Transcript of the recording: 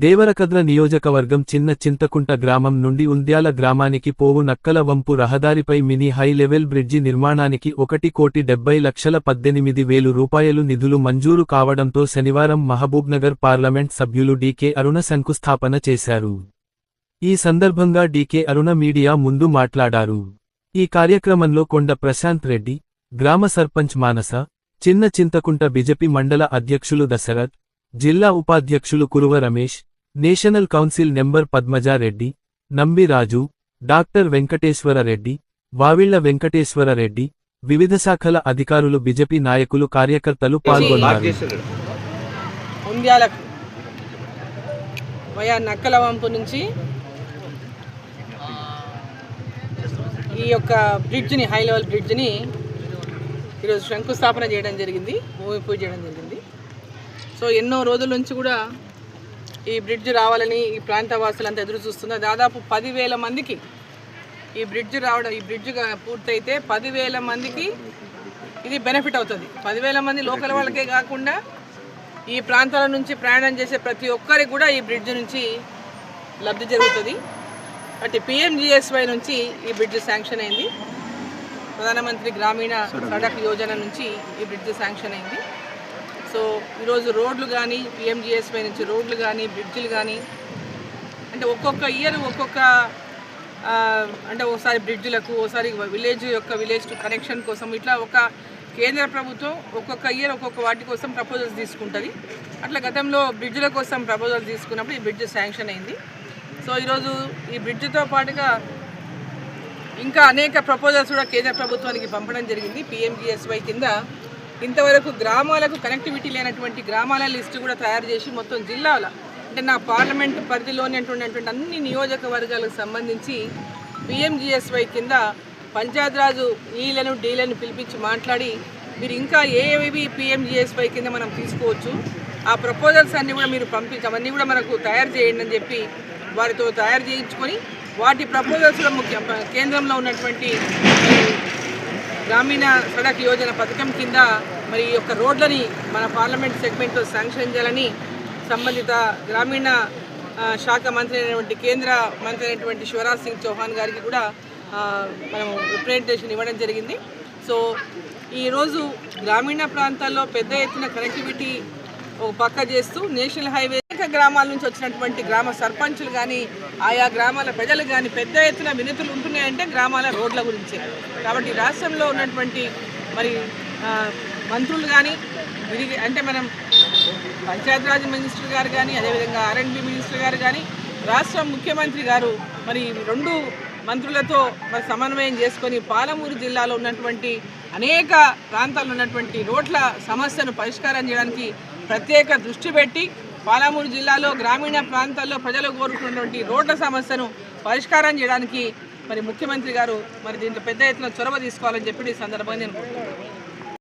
దేవరకద్ర నియోజకవర్గం చిన్న చింతకుంట గ్రామం నుండి ఉంద్యాల గ్రామానికి పోవు నక్కల వంపు రహదారిపై మినీ హై లెవెల్ బ్రిడ్జి నిర్మాణానికి ఒకటి కోటి డెబ్బై లక్షల పద్దెనిమిది వేలు రూపాయలు నిధులు మంజూరు కావడంతో శనివారం మహబూబ్నగర్ పార్లమెంట్ సభ్యులు డీకే అరుణ శంకుస్థాపన చేశారు. ఈ సందర్భంగా డీకే అరుణ మీడియా ముందు మాట్లాడారు. ఈ కార్యక్రమంలో కొండ ప్రశాంత్ రెడ్డి గ్రామ సర్పంచ్ మానస చిన్న చింతకుంట బిజెపి మండల అధ్యక్షులు దశరథ్ జిల్లా ఉపాధ్యక్షులు Kuruva Ramesh national council number Padmaja Reddy Nambi Raju doctor Venkateswara Reddy Vavilla Venkateswara Reddy వివిధ శాఖల అధికారులు బీజేపీ నాయకులు కార్యకర్తలు పాల్గొన్నారు. వయా నక్కల వంపు నుంచి ఈ యొక్క బ్రిడ్జ్ని హై లెవెల్ బ్రిడ్జ్ని ఈరోజు శంకుస్థాపన చేయడం జరిగింది భూమి పూజ చేయడం జరిగింది. సో ఎన్నో రోజుల నుంచి కూడా ఈ బ్రిడ్జ్ రావాలని ఈ ప్రాంత వాసులంతా ఎదురు చూస్తున్నారు దాదాపు పదివేల మందికి ఈ బ్రిడ్జ్ రావడం ఈ బ్రిడ్జ్ పూర్తయితే పదివేల మందికి ఇది బెనిఫిట్ అవుతుంది. పదివేల మంది లోకల్ వాళ్ళకే కాకుండా ఈ ప్రాంతాల నుంచి ప్రయాణం చేసే ప్రతి ఒక్కరికి కూడా ఈ బ్రిడ్జ్ నుంచి లబ్ధి జరుగుతుంది. అంటే పిఎంజిఎస్వై నుంచి ఈ బ్రిడ్జ్ శాంక్షన్ అయింది. ప్రధానమంత్రి గ్రామీణ సడక్ యోజన నుంచి ఈ బ్రిడ్జ్ శాంక్షన్ అయింది. సో ఈరోజు రోడ్లు కానీ పిఎంజిఎస్పై నుంచి రోడ్లు కానీ బ్రిడ్జిలు కానీ అంటే ఒక్కొక్క ఇయర్ ఒక్కొక్క అంటే ఒకసారి బ్రిడ్జ్లకు ఒకసారి విలేజ్ యొక్క విలేజ్ కనెక్షన్ కోసం ఇట్లా ఒక కేంద్ర ప్రభుత్వం ఒక్కొక్క ఇయర్ ఒక్కొక్క వాటి కోసం ప్రపోజల్స్ తీసుకుంటుంది. అట్లా గతంలో బ్రిడ్జ్ల కోసం ప్రపోజల్స్ తీసుకున్నప్పుడు ఈ బ్రిడ్జ్ శాంక్షన్ అయింది. సో ఈరోజు ఈ బ్రిడ్జ్తో పాటుగా ఇంకా అనేక ప్రపోజల్స్ కూడా కేంద్ర ప్రభుత్వానికి పంపడం జరిగింది. పిఎంజిఎస్వై కింద ఇంతవరకు గ్రామాలకు కనెక్టివిటీ లేనటువంటి గ్రామాల లిస్టు కూడా తయారు చేసి మొత్తం జిల్లాల అంటే నా పార్లమెంట్ పరిధిలోని అన్ని నియోజకవర్గాలకు సంబంధించి పిఎంజిఎస్వై కింద పంచాయతీరాజు ఈలను డీలను పిలిపించి మాట్లాడి మీరు ఇంకా ఏవి పిఎంజిఎస్వై కింద మనం తీసుకోవచ్చు ఆ ప్రపోజల్స్ అన్నీ కూడా మీరు పంపించవన్నీ కూడా మనకు తయారు చేయండి అని చెప్పి వారితో తయారు చేయించుకొని వాటి ప్రపోజల్స్ కూడా ముఖ్యం కేంద్రంలో ఉన్నటువంటి గ్రామీణ సడక్ యోజన పథకం కింద మరి ఈ యొక్క రోడ్లని మన పార్లమెంట్ సెగ్మెంట్లో శాంక్షన్ చేయాలని సంబంధిత గ్రామీణ శాఖ మంత్రి అయినటువంటి కేంద్ర మంత్రి అయినటువంటి శివరాజ్ సింగ్ చౌహాన్ గారికి కూడా మనం రిప్రజెంటేషన్ ఇవ్వడం జరిగింది. సో ఈరోజు గ్రామీణ ప్రాంతాల్లో పెద్ద ఎత్తున కనెక్టివిటీ ఒక పక్క చేస్తూ నేషనల్ హైవే అనేక గ్రామాల నుంచి వచ్చినటువంటి గ్రామ సర్పంచులు కానీ ఆయా గ్రామాల ప్రజలు కానీ పెద్ద ఎత్తున వినతులు ఉంటున్నాయంటే గ్రామాల రోడ్ల గురించే. కాబట్టి రాష్ట్రంలో ఉన్నటువంటి మరి మంత్రులు కానీ విరిగి అంటే మనం పంచాయతీరాజ్ మినిస్టర్ గారు కానీ అదేవిధంగా ఆర్ఎండ్బి మినిస్టర్ గారు కానీ రాష్ట్ర ముఖ్యమంత్రి గారు మరి రెండు మంత్రులతో మరి సమన్వయం చేసుకొని పాలమూరు జిల్లాలో ఉన్నటువంటి అనేక ప్రాంతాల్లో ఉన్నటువంటి రోడ్ల సమస్యను పరిష్కారం చేయడానికి ప్రత్యేక దృష్టి పెట్టి పాలమూరు జిల్లాలో గ్రామీణ ప్రాంతాల్లో ప్రజలు కోరుకున్నటువంటి రోడ్ల సమస్యను పరిష్కారం చేయడానికి మరి ముఖ్యమంత్రి గారు మరి దీంట్లో పెద్ద ఎత్తున చొరవ తీసుకోవాలని చెప్పి ఈ సందర్భంగా నేను